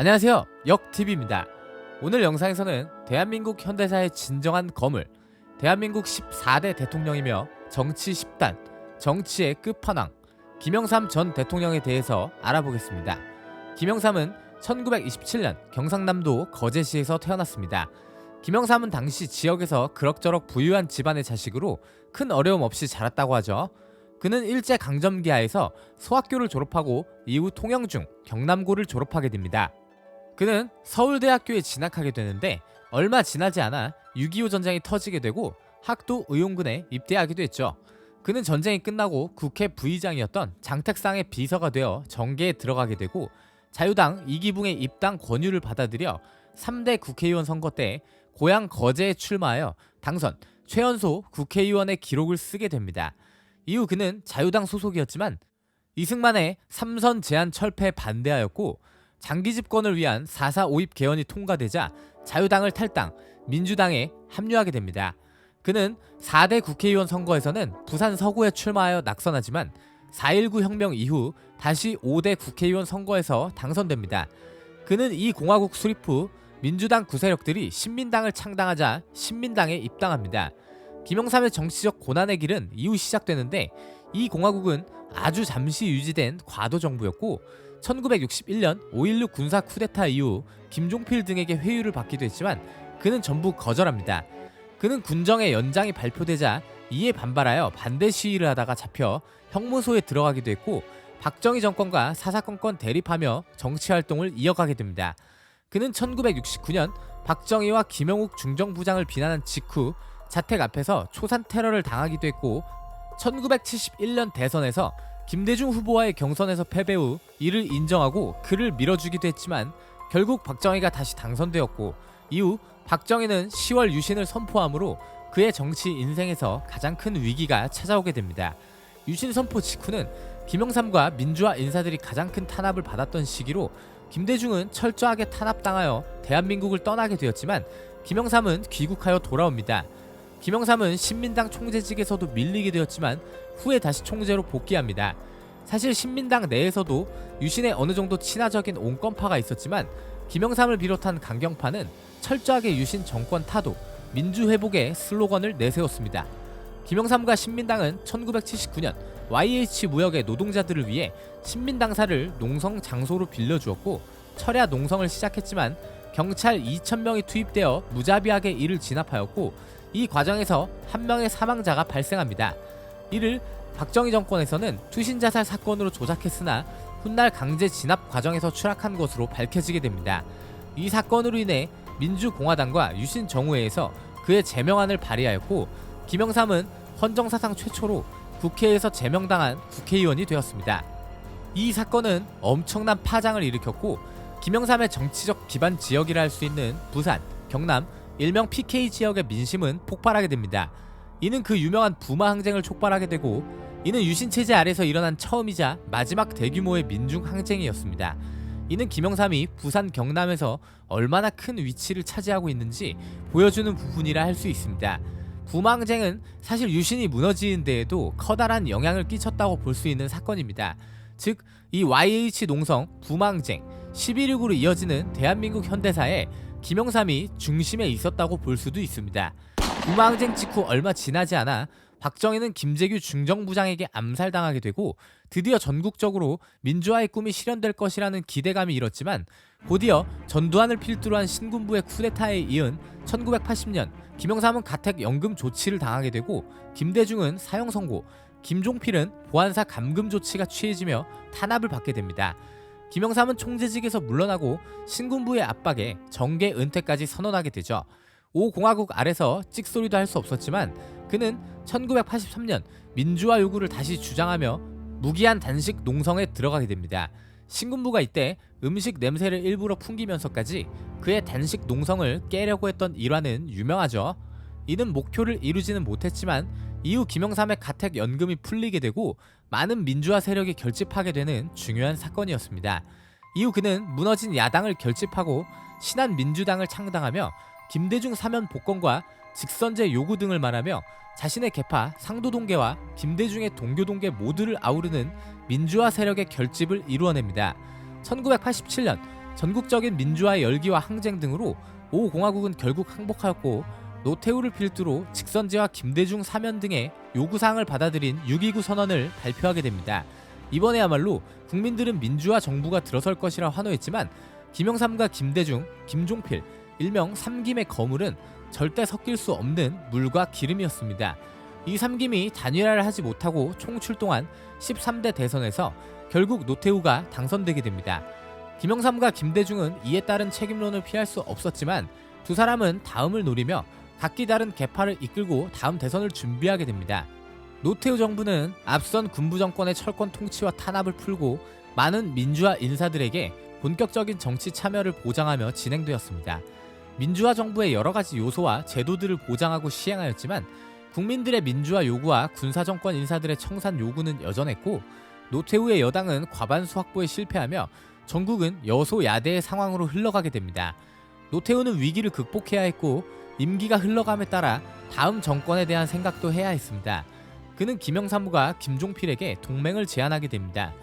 안녕하세요. 역TV입니다. 오늘 영상에서는 대한민국 현대사의 진정한 거물, 대한민국 14대 대통령이며 정치 10단, 정치의 끝판왕, 김영삼 전 대통령에 대해서 알아보겠습니다. 김영삼은 1927년 경상남도 거제시에서 태어났습니다. 김영삼은 당시 지역에서 그럭저럭 부유한 집안의 자식으로 큰 어려움 없이 자랐다고 하죠. 그는 일제 강점기하에서 소학교를 졸업하고 이후 통영 중 경남고를 졸업하게 됩니다. 그는 서울대학교에 진학하게 되는데 얼마 지나지 않아 6.25 전쟁이 터지게 되고 학도 의용군에 입대하기도 했죠. 그는 전쟁이 끝나고 국회 부의장이었던 장택상의 비서가 되어 정계에 들어가게 되고 자유당 이기붕의 입당 권유를 받아들여 3대 국회의원 선거 때 고향 거제에 출마하여 당선 최연소 국회의원의 기록을 쓰게 됩니다. 이후 그는 자유당 소속이었지만 이승만의 삼선 제한 철폐에 반대하였고 장기 집권을 위한 4.4 5입 개헌이 통과되자 자유당을 탈당, 민주당에 합류하게 됩니다. 그는 4대 국회의원 선거에서는 부산 서구에 출마하여 낙선하지만 4.19 혁명 이후 다시 5대 국회의원 선거에서 당선됩니다. 그는 이 공화국 수립 후 민주당 구세력들이 신민당을 창당하자 신민당에 입당합니다. 김영삼의 정치적 고난의 길은 이후 시작되는데 이 공화국은 아주 잠시 유지된 과도 정부였고 1961년 5.16 군사 쿠데타 이후 김종필 등에게 회유를 받기도 했지만 그는 전부 거절합니다. 그는 군정의 연장이 발표되자 이에 반발하여 반대 시위를 하다가 잡혀 형무소에 들어가기도 했고 박정희 정권과 사사건건 대립하며 정치 활동을 이어가게 됩니다. 그는 1969년 박정희와 김영욱 중정부장을 비난한 직후 자택 앞에서 초산 테러를 당하기도 했고 1971년 대선에서 김대중 후보와의 경선에서 패배 후 이를 인정하고 그를 밀어주기도 했지만 결국 박정희가 다시 당선되었고 이후 박정희는 10월 유신을 선포하므로 그의 정치 인생에서 가장 큰 위기가 찾아오게 됩니다. 유신 선포 직후는 김영삼과 민주화 인사들이 가장 큰 탄압을 받았던 시기로 김대중은 철저하게 탄압당하여 대한민국을 떠나게 되었지만 김영삼은 귀국하여 돌아옵니다. 김영삼은 신민당 총재직에서도 밀리게 되었지만 후에 다시 총재로 복귀합니다. 사실 신민당 내에서도 유신에 어느 정도 친화적인 온건파가 있었지만 김영삼을 비롯한 강경파는 철저하게 유신 정권 타도 민주 회복의 슬로건을 내세웠습니다. 김영삼과 신민당은 1979년 YH 무역의 노동자들을 위해 신민당사를 농성 장소로 빌려주었고 철야 농성을 시작했지만 경찰 2,000명이 투입되어 무자비하게 이를 진압하였고 이 과정에서 한 명의 사망자가 발생합니다. 이를 박정희 정권에서는 투신 자살 사건으로 조작했으나 훗날 강제 진압 과정에서 추락한 것으로 밝혀지게 됩니다. 이 사건으로 인해 민주공화당과 유신 정우회에서 그의 제명안을 발의하였고 김영삼은 헌정사상 최초로 국회에서 제명당한 국회의원이 되었습니다. 이 사건은 엄청난 파장을 일으켰고 김영삼의 정치적 기반 지역이라 할 수 있는 부산, 경남, 일명 PK 지역의 민심은 폭발하게 됩니다. 이는 그 유명한 부마 항쟁을 촉발하게 되고 이는 유신 체제 아래서 일어난 처음이자 마지막 대규모의 민중 항쟁이었습니다. 이는 김영삼이 부산 경남에서 얼마나 큰 위치를 차지하고 있는지 보여주는 부분이라 할 수 있습니다. 부망쟁은 사실 유신이 무너지는 데에도 커다란 영향을 끼쳤다고 볼 수 있는 사건입니다. 즉, 이 YH 농성 부망쟁 11.6으로 이어지는 대한민국 현대사에 김영삼이 중심에 있었다고 볼 수도 있습니다. 부망쟁 직후 얼마 지나지 않아 박정희는 김재규 중정부장에게 암살당하게 되고 드디어 전국적으로 민주화의 꿈이 실현될 것이라는 기대감이 일었지만 곧이어 전두환을 필두로 한 신군부의 쿠데타에 이은 1980년 김영삼은 가택 연금 조치를 당하게 되고 김대중은 사형 선고, 김종필은 보안사 감금 조치가 취해지며 탄압을 받게 됩니다. 김영삼은 총재직에서 물러나고 신군부의 압박에 정계 은퇴까지 선언하게 되죠. 오 공화국 아래서 찍소리도 할 수 없었지만 그는 1983년 민주화 요구를 다시 주장하며 무기한 단식 농성에 들어가게 됩니다. 신군부가 이때 음식 냄새를 일부러 풍기면서까지 그의 단식 농성을 깨려고 했던 일화는 유명하죠. 이는 목표를 이루지는 못했지만 이후 김영삼의 가택 연금이 풀리게 되고 많은 민주화 세력이 결집하게 되는 중요한 사건이었습니다. 이후 그는 무너진 야당을 결집하고 신한 민주당을 창당하며 김대중 사면 복권과 직선제 요구 등을 말하며 자신의 계파 상도동계와 김대중의 동교동계 모두를 아우르는 민주화 세력의 결집을 이루어냅니다. 1987년 전국적인 민주화의 열기와 항쟁 등으로 오 공화국은 결국 항복하였고 노태우를 필두로 직선제와 김대중 사면 등의 요구사항을 받아들인 6.29 선언을 발표하게 됩니다. 이번에야말로 국민들은 민주화 정부가 들어설 것이라 환호했지만 김영삼과 김대중, 김종필, 일명 삼김의 거물은 절대 섞일 수 없는 물과 기름이었습니다. 이 삼김이 단일화를 하지 못하고 총출동한 13대 대선에서 결국 노태우가 당선되게 됩니다. 김영삼과 김대중은 이에 따른 책임론을 피할 수 없었지만 두 사람은 다음을 노리며 각기 다른 개파를 이끌고 다음 대선을 준비하게 됩니다. 노태우 정부는 앞선 군부 정권의 철권 통치와 탄압을 풀고 많은 민주화 인사들에게 본격적인 정치 참여를 보장하며 진행되었습니다. 민주화 정부의 여러 가지 요소와 제도들을 보장하고 시행하였지만 국민들의 민주화 요구와 군사 정권 인사들의 청산 요구는 여전했고 노태우의 여당은 과반수 확보에 실패하며 전국은 여소야대의 상황으로 흘러가게 됩니다. 노태우는 위기를 극복해야 했고 임기가 흘러감에 따라 다음 정권에 대한 생각도 해야 했습니다. 그는 김영삼과 김종필에게 동맹을 제안하게 됩니다.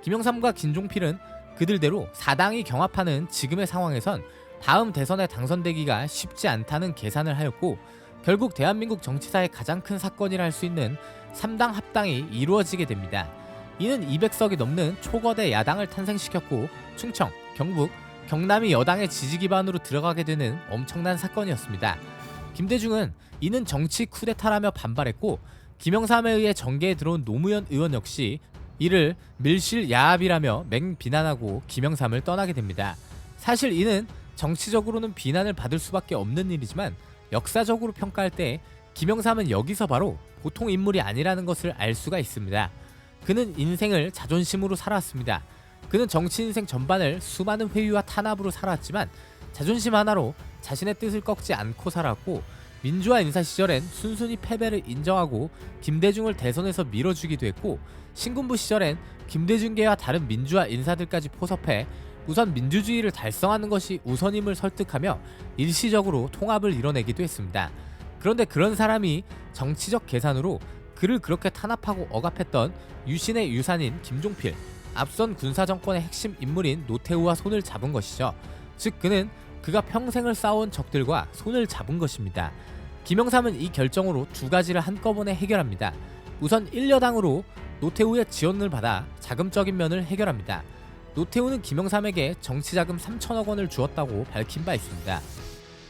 김영삼과 김종필은 그들대로 사당이 경합하는 지금의 상황에선 다음 대선에 당선되기가 쉽지 않다는 계산을 하였고 결국 대한민국 정치사의 가장 큰 사건이라 할 수 있는 3당 합당이 이루어지게 됩니다. 이는 200석이 넘는 초거대 야당을 탄생시켰고 충청, 경북, 경남이 여당의 지지 기반으로 들어가게 되는 엄청난 사건이었습니다. 김대중은 이는 정치 쿠데타라며 반발했고 김영삼에 의해 정계에 들어온 노무현 의원 역시 이를 밀실 야합이라며 맹비난하고 김영삼을 떠나게 됩니다. 사실 이는 정치적으로는 비난을 받을 수밖에 없는 일이지만 역사적으로 평가할 때 김영삼은 여기서 바로 보통 인물이 아니라는 것을 알 수가 있습니다. 그는 인생을 자존심으로 살았습니다. 그는 정치 인생 전반을 수많은 회유와 탄압으로 살았지만 자존심 하나로 자신의 뜻을 꺾지 않고 살았고 민주화 인사 시절엔 순순히 패배를 인정하고 김대중을 대선에서 밀어주기도 했고 신군부 시절엔 김대중계와 다른 민주화 인사들까지 포섭해 우선 민주주의를 달성하는 것이 우선임을 설득하며 일시적으로 통합을 이뤄내기도 했습니다. 그런데 그런 사람이 정치적 계산으로 그를 그렇게 탄압하고 억압했던 유신의 유산인 김종필, 앞선 군사 정권의 핵심 인물인 노태우와 손을 잡은 것이죠. 즉 그는 그가 평생을 싸운 적들과 손을 잡은 것입니다. 김영삼은 이 결정으로 두 가지를 한꺼번에 해결합니다. 우선 1여당으로 노태우의 지원을 받아 자금적인 면을 해결합니다. 노태우는 김영삼에게 정치자금 3천억 원을 주었다고 밝힌 바 있습니다.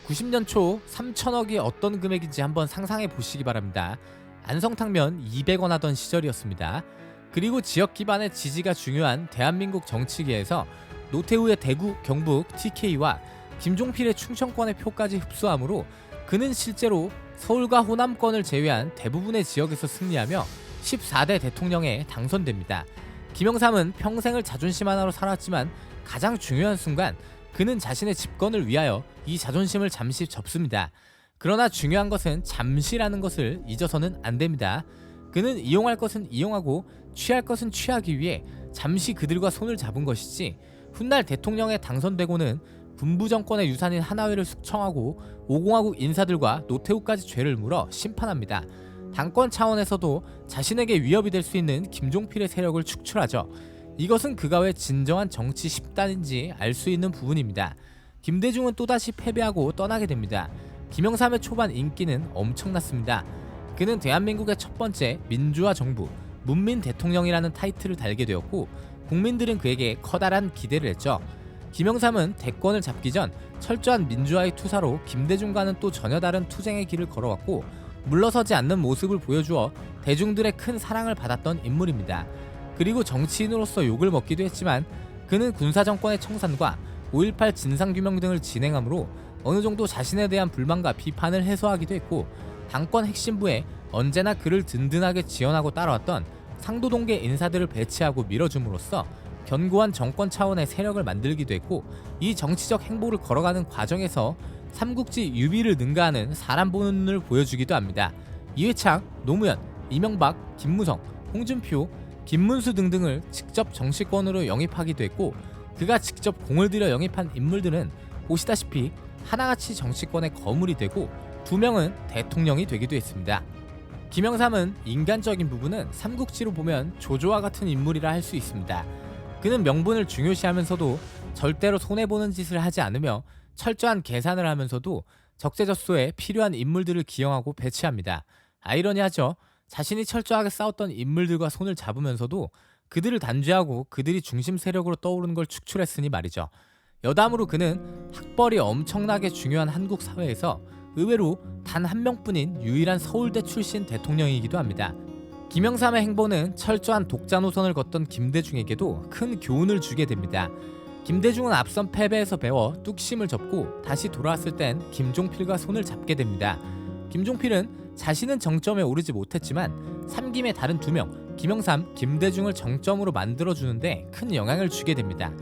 90년 초 3천억이 어떤 금액인지 한번 상상해 보시기 바랍니다. 안성탕면 200원 하던 시절이었습니다. 그리고 지역 기반의 지지가 중요한 대한민국 정치계에서 노태우의 대구, 경북, TK와 김종필의 충청권의 표까지 흡수함으로 그는 실제로 서울과 호남권을 제외한 대부분의 지역에서 승리하며 14대 대통령에 당선됩니다. 김영삼은 평생을 자존심 하나로 살았지만 가장 중요한 순간 그는 자신의 집권을 위하여 이 자존심을 잠시 접습니다. 그러나 중요한 것은 잠시라는 것을 잊어서는 안 됩니다. 그는 이용할 것은 이용하고 취할 것은 취하기 위해 잠시 그들과 손을 잡은 것이지 훗날 대통령에 당선되고는 군부 정권의 유산인 하나회를 숙청하고 오공화국 인사들과 노태우까지 죄를 물어 심판합니다. 당권 차원에서도 자신에게 위협이 될 수 있는 김종필의 세력을 축출하죠. 이것은 그가 왜 진정한 정치 10단인지 알 수 있는 부분입니다. 김대중은 또다시 패배하고 떠나게 됩니다. 김영삼의 초반 인기는 엄청났습니다. 그는 대한민국의 첫 번째 민주화 정부, 문민 대통령이라는 타이틀을 달게 되었고 국민들은 그에게 커다란 기대를 했죠. 김영삼은 대권을 잡기 전 철저한 민주화의 투사로 김대중과는 또 전혀 다른 투쟁의 길을 걸어왔고 물러서지 않는 모습을 보여주어 대중들의 큰 사랑을 받았던 인물입니다. 그리고 정치인으로서 욕을 먹기도 했지만 그는 군사정권의 청산과 5.18 진상규명 등을 진행하므로 어느 정도 자신에 대한 불만과 비판을 해소하기도 했고 당권 핵심부에 언제나 그를 든든하게 지원하고 따라왔던 상도동계 인사들을 배치하고 밀어줌으로써 견고한 정권 차원의 세력을 만들기도 했고 이 정치적 행보를 걸어가는 과정에서 삼국지 유비를 능가하는 사람 보는 눈을 보여주기도 합니다. 이회창, 노무현, 이명박, 김무성, 홍준표, 김문수 등등을 직접 정치권으로 영입하기도 했고 그가 직접 공을 들여 영입한 인물들은 보시다시피 하나같이 정치권의 거물이 되고 두 명은 대통령이 되기도 했습니다. 김영삼은 인간적인 부분은 삼국지로 보면 조조와 같은 인물이라 할 수 있습니다. 그는 명분을 중요시하면서도 절대로 손해보는 짓을 하지 않으며 철저한 계산을 하면서도 적재적소에 필요한 인물들을 기용하고 배치합니다. 아이러니하죠. 자신이 철저하게 싸웠던 인물들과 손을 잡으면서도 그들을 단죄하고 그들이 중심 세력으로 떠오르는 걸 축출했으니 말이죠. 여담으로 그는 학벌이 엄청나게 중요한 한국 사회에서 의외로 단 한 명뿐인 유일한 서울대 출신 대통령이기도 합니다. 김영삼의 행보는 철저한 독자 노선을 걷던 김대중에게도 큰 교훈을 주게 됩니다. 김대중은 앞선 패배에서 배워 뚝심을 접고 다시 돌아왔을 땐 김종필과 손을 잡게 됩니다. 김종필은 자신은 정점에 오르지 못했지만 삼김의 다른 두 명, 김영삼, 김대중을 정점으로 만들어주는데 큰 영향을 주게 됩니다.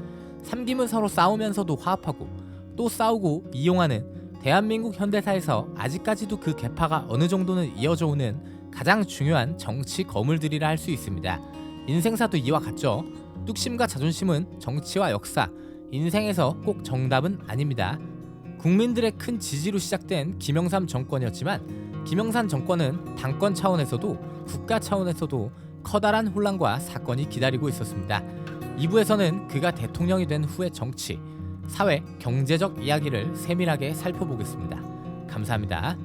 삼김은 서로 싸우면서도 화합하고 또 싸우고 이용하는 대한민국 현대사에서 아직까지도 그 계파가 어느 정도는 이어져 오는 가장 중요한 정치 거물들이라 할 수 있습니다. 인생사도 이와 같죠. 뚝심과 자존심은 정치와 역사, 인생에서 꼭 정답은 아닙니다. 국민들의 큰 지지로 시작된 김영삼 정권이었지만 김영삼 정권은 당권 차원에서도 국가 차원에서도 커다란 혼란과 사건이 기다리고 있었습니다. 2부에서는 그가 대통령이 된 후의 정치, 사회, 경제적 이야기를 세밀하게 살펴보겠습니다. 감사합니다.